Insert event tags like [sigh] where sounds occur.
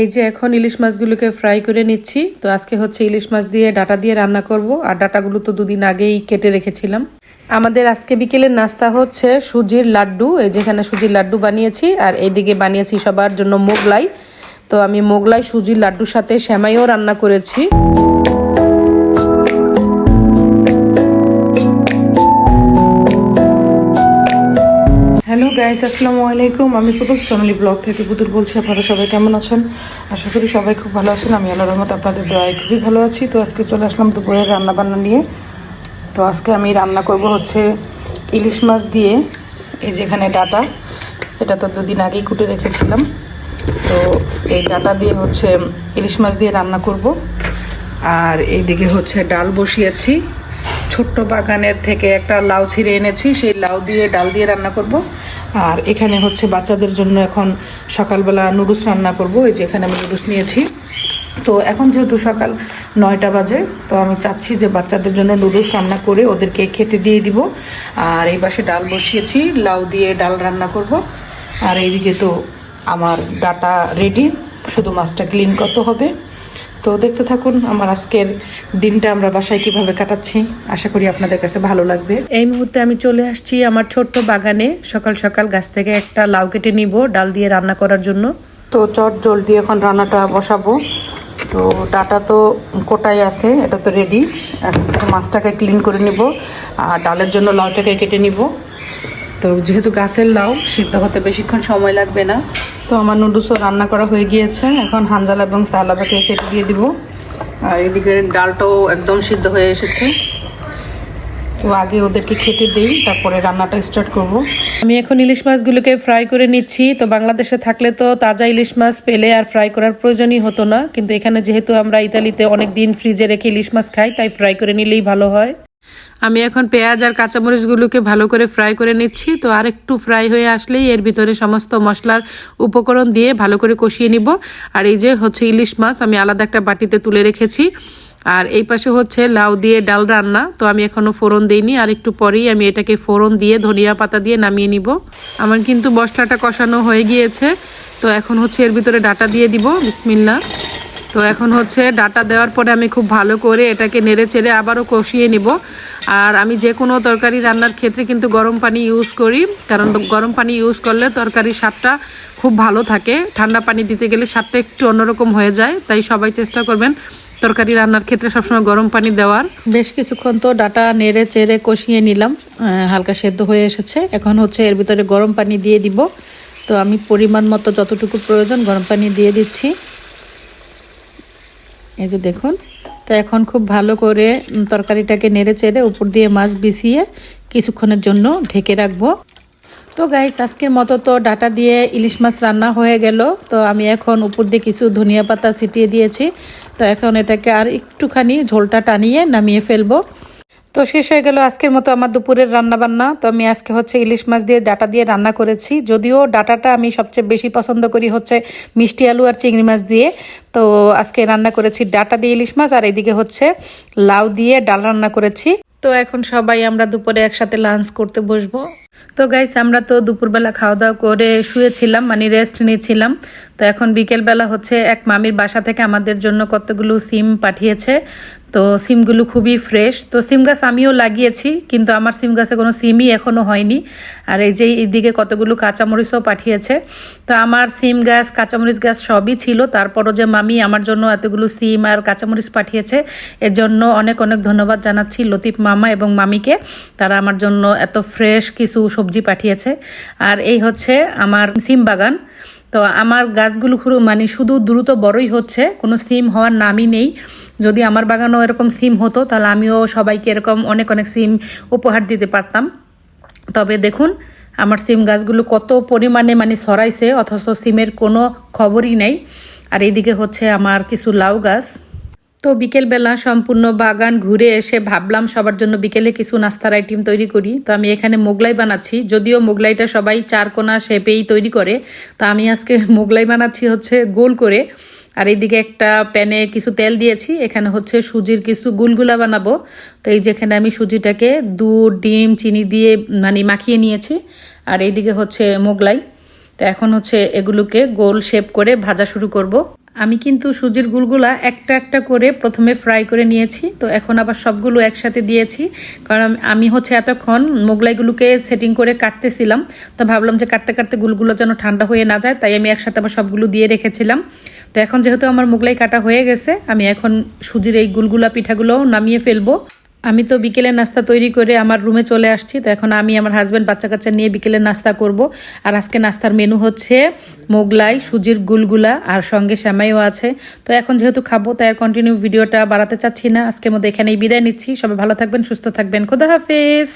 এই যে এখন ইলিশ মাছগুলোকে ফ্রাই করে নিচ্ছি। তো আজকে হচ্ছে ইলিশ মাছ দিয়ে ডাটা দিয়ে রান্না করব। আর ডাটাগুলো তো দুদিন আগেই কেটে রেখেছিলাম। আমাদের আজকে বিকেলের নাস্তা হচ্ছে সুজির লাড্ডু। এই যেখানে সুজির লাড্ডু বানিয়েছি, আর এইদিকে বানিয়েছি সবার জন্য মোগলাই। তো আমি মোগলাই, সুজির লাড্ডুর সাথে শ্যামাইও রান্না করেছি। গাইস আসসালামু আলাইকুম। আমি পুতুল ফ্যামিলি ব্লগ থেকে পুতুল বলছি, আপনারা সবাই কেমন আছেন? আশা করি সবাই খুব ভালো আছেন। আমি আল্লাহর রহমত আপনাদের দয়ায় খুবই ভালো আছি। তো আজকে চলে আসলাম দুপুরের রান্না বান্না নিয়ে। তো আজকে আমি রান্না করব হচ্ছে ইলিশ মাছ দিয়ে, এই যেখানে ডাটা। এটা তো দুদিন আগেই কুটে রেখেছিলাম। তো এই ডাটা দিয়ে হচ্ছে ইলিশ মাছ দিয়ে রান্না করব। আর এইদিকে হচ্ছে ডাল বসিয়েছি। ছোট্ট বাগানের থেকে একটা লাউ ছিঁড়ে এনেছি। সেই লাউ দিয়ে, ডাল দিয়ে রান্না করব। আর এখানে হচ্ছে বাচ্চাদের জন্য এখন সকালবেলা নুডলস রান্না করব, এই যে এখানে আমি নুডলস নিয়েছি। তো এখন যেহেতু সকাল নয়টা বাজে, তো আমি চাচ্ছি যে বাচ্চাদের জন্য নুডলস রান্না করে ওদেরকে খেতে দিয়ে দিব। আর এই পাশে ডাল বসিয়েছি, লাউ দিয়ে ডাল রান্না করব। আর এইদিকে তো আমার ডাটা রেডি, শুধু মাছটা ক্লিন করতে হবে। তো দেখতে থাকুন আমার আজকের দিনটা আমরা বাসায় কীভাবে কাটাচ্ছি। আশা করি আপনাদের কাছে ভালো লাগবে। এই মুহূর্তে আমি চলে আসছি আমার ছোট্ট বাগানে। সকাল সকাল গাছ থেকে একটা লাউ কেটে নিব, ডাল দিয়ে রান্না করার জন্য। তো চট জল দিয়ে এখন রান্নাটা বসাবো। তো ডাটা তো কোটাই আছে, এটা তো রেডি এখন মাছটাকে ক্লিন করে নিব, আর ডালের জন্য লাউটাকে কেটে নিব। তো যেহেতু গাছের লাউ সিদ্ধ হতে বেশিক্ষণ সময় লাগবে না। তো আমার নুডলসও রান্না করা হয়ে গিয়েছে। এখন হানজালা এবং সালাবাকে কেটে দিয়ে দিব। আর এদিকে ডালটাও একদম সিদ্ধ হয়ে এসেছে। তো আগে ওদেরকে খেতে দেই তারপরে রান্নাটা স্টার্ট করব। আমি এখন ইলিশ মাছগুলোকে ফ্রাই করে নিচ্ছি। তো বাংলাদেশে থাকলে তো তাজা ইলিশ মাছ পেলে আর ফ্রাই করার প্রয়োজনই হতো না। কিন্তু এখানে যেহেতু আমরা ইতালিতে অনেক দিন ফ্রিজে রেখে ইলিশ মাছ খাই তাই ফ্রাই করে নিলেই ভালো হয়। আমি এখন পেঁয়াজ আর কাঁচামরিচগুলোকে ভালো করে ফ্রাই করে নিচ্ছি। তো আর একটু ফ্রাই হয়ে আসলেই এর ভিতরে সমস্ত মশলার উপকরণ দিয়ে ভালো করে কষিয়ে নিব। আর এই যে হচ্ছে ইলিশ মাছ, আমি আলাদা একটা বাটিতে তুলে রেখেছি। আর এই পাশে হচ্ছে লাউ দিয়ে ডাল রান্না, তো আমি এখনও ফোড়ন দিইনি। আর একটু পরেই আমি এটাকে ফোড়ন দিয়ে ধনিয়া পাতা দিয়ে নামিয়ে নিব। আমার কিন্তু মশলাটা কষানো হয়ে গিয়েছে। তো এখন হচ্ছে এর ভিতরে ডাটা দিয়ে দিব। বিসমিল্লা তো এখন হচ্ছে ডাটা দেওয়ার পরে আমি খুব ভালো করে এটাকে নেড়ে চেড়ে আবারও কষিয়ে নিব। আর আমি যে কোনো তরকারি রান্নার ক্ষেত্রে কিন্তু গরম পানি ইউজ করি, কারণ গরম পানি ইউজ করলে তরকারির স্বাদটা খুব ভালো থাকে। ঠান্ডা পানি দিতে গেলে স্বাদটা একটু অন্যরকম হয়ে যায়, তাই সবাই চেষ্টা করবেন তরকারি রান্নার ক্ষেত্রে সবসময় গরম পানি দেওয়ার। বেশ কিছুক্ষণ তো ডাটা নেড়ে চেড়ে কষিয়ে নিলাম হালকা সেদ্ধ হয়ে এসেছে। এখন হচ্ছে এর ভিতরে গরম পানি দিয়ে দিব। তো আমি পরিমাণ মতো যতটুকু প্রয়োজন গরম পানি দিয়ে দিচ্ছি। এই যে দেখুন, তো এখন খুব ভালো করে তরকারিটাকে নেড়ে চেড়ে উপর দিয়ে মাছ বিছিয়ে কিছুক্ষণের জন্য ঢেকে রাখব। তো গাইস আজকের মতো তো ডাটা দিয়ে ইলিশ মাছ রান্না হয়ে গেল। তো আমি এখন উপর দিয়ে কিছু ধনিয়া পাতা ছিটিয়ে দিয়েছি। তো এখন এটাকে আর একটুখানি ঝোলটা টানিয়ে নামিয়ে ফেলব। তো শেষ হয়ে গেল আজকের মতো আমার দুপুরের রান্না বান্না তো আমি আজকে হচ্ছে ইলিশ মাছ দিয়ে ডাটা দিয়ে রান্না করেছি। যদিও ডাটাটা আমি সবচেয়ে বেশি পছন্দ করি হচ্ছে মিষ্টি আলু আর চিংড়ি মাছ দিয়ে। তো আজকে রান্না করেছি ডাটা দিয়ে ইলিশ মাছ আর এদিকে হচ্ছে লাউ দিয়ে ডাল রান্না করেছি। তো এখন সবাই আমরা দুপুরে একসাথে লাঞ্চ করতে বসবো। তো গাইস আমরা তো দুপুরবেলা খাওয়া দাওয়া করে শুয়েছিলাম মানে রেস্ট নিয়েছিলাম। তো এখন বিকেলবেলা হচ্ছে এক মামির বাসা থেকে আমাদের জন্য কতগুলো সিম পাঠিয়েছে। তো সিমগুলো খুবই ফ্রেশ। তো সিম গাছ আমিও লাগিয়েছি, কিন্তু আমার সিম গাছে কোনো সিমই এখনও হয়নি। আর এই যে এইদিকে কতগুলো কাঁচামরিচও পাঠিয়েছে। তো আমার সিম গাছ, কাঁচামরিচ গাছ সবই ছিল। তারপরও যে মামি আমার জন্য এতগুলো সিম আর কাঁচামরিচ পাঠিয়েছে, এর জন্য অনেক অনেক ধন্যবাদ জানাচ্ছি লতিফ মামা এবং মামিকে। তারা আমার জন্য এত ফ্রেশ কিছু সবজি পাঠিয়েছে। আর এই হচ্ছে আমার সিম বাগান। তো আমার গাছগুলো মানে শুধু দ্রুত বড়ই হচ্ছে, কোনো সিম হওয়ার নামই নেই। যদি আমার বাগানও এরকম সিম হতো, তাহলে আমিও সবাইকে এরকম অনেক অনেক সিম উপহার দিতে পারতাম। তবে দেখুন, আমার সিম গাছগুলো কত পরিমাণে মানে সরাইছে অথচ সিমের কোনো খবরই নেই। আর এইদিকে হচ্ছে আমার কিছু লাউ গাছ। তো বিকেলবেলা সম্পূর্ণ বাগান ঘুরে এসে ভাবলাম সবার জন্য বিকেলে কিছু নাস্তার আইটেম তৈরি করি। তো আমি এখানে মোগলাই বানাচ্ছি। যদিও মোগলাইটা সবাই চারকোনা শেপেই তৈরি করে, তো আমি আজকে [laughs] মোগলাই বানাচ্ছি হচ্ছে গোল করে। আর এইদিকে একটা প্যানে কিছু তেল দিয়েছি, এখানে হচ্ছে সুজির কিছু গুলগুলা বানাবো। তো এই যেখানে আমি সুজিটাকে দুধ, ডিম, চিনি দিয়ে মানে মাখিয়ে নিয়েছি, আর এইদিকে হচ্ছে মোগলাই। তো এখন হচ্ছে এগুলোকে গোল শেপ করে ভাজা শুরু করব। আমি কিন্তু সুজির গুলগুলা একটা একটা করে প্রথমে ফ্রাই করে নিয়েছি। তো এখন আবার সবগুলো একসাথে দিয়েছি। কারণ আমি- হচ্ছে এতক্ষণ মোগলাইগুলোকে সেটিং করে কাটতেছিলাম। তো ভাবলাম যে কাটতে কাটতে গুলগুলো যেন ঠান্ডা হয়ে না যায়, তাই আমি একসাথে আবার সবগুলো দিয়ে রেখেছিলাম। তো এখন যেহেতু আমার মোগলাই কাটা হয়ে গেছে, আমি এখন সুজির এই গুলগুলা পিঠাগুলো নামিয়ে ফেলব। আমি তো বিকেলের নাস্তা তৈরি করে আমার রুমে চলে আসছি, তো এখন আমি আমার হাজব্যান্ড বাচ্চা কাচ্চা নিয়ে বিকেলে নাস্তা করব। আর আজকে নাস্তার মেনু হচ্ছে মোগলাই, সুজির গুলগুলা আর সঙ্গে শ্যামাইও আছে। তো এখন যেহেতু খাব, তাই আর কন্টিনিউ ভিডিওটা বাড়াতে চাচ্ছি না। আজকের মধ্যে এখানেই বিদায় নিচ্ছি। সবাই ভালো থাকবেন, সুস্থ থাকবেন। খোদা হাফেজ।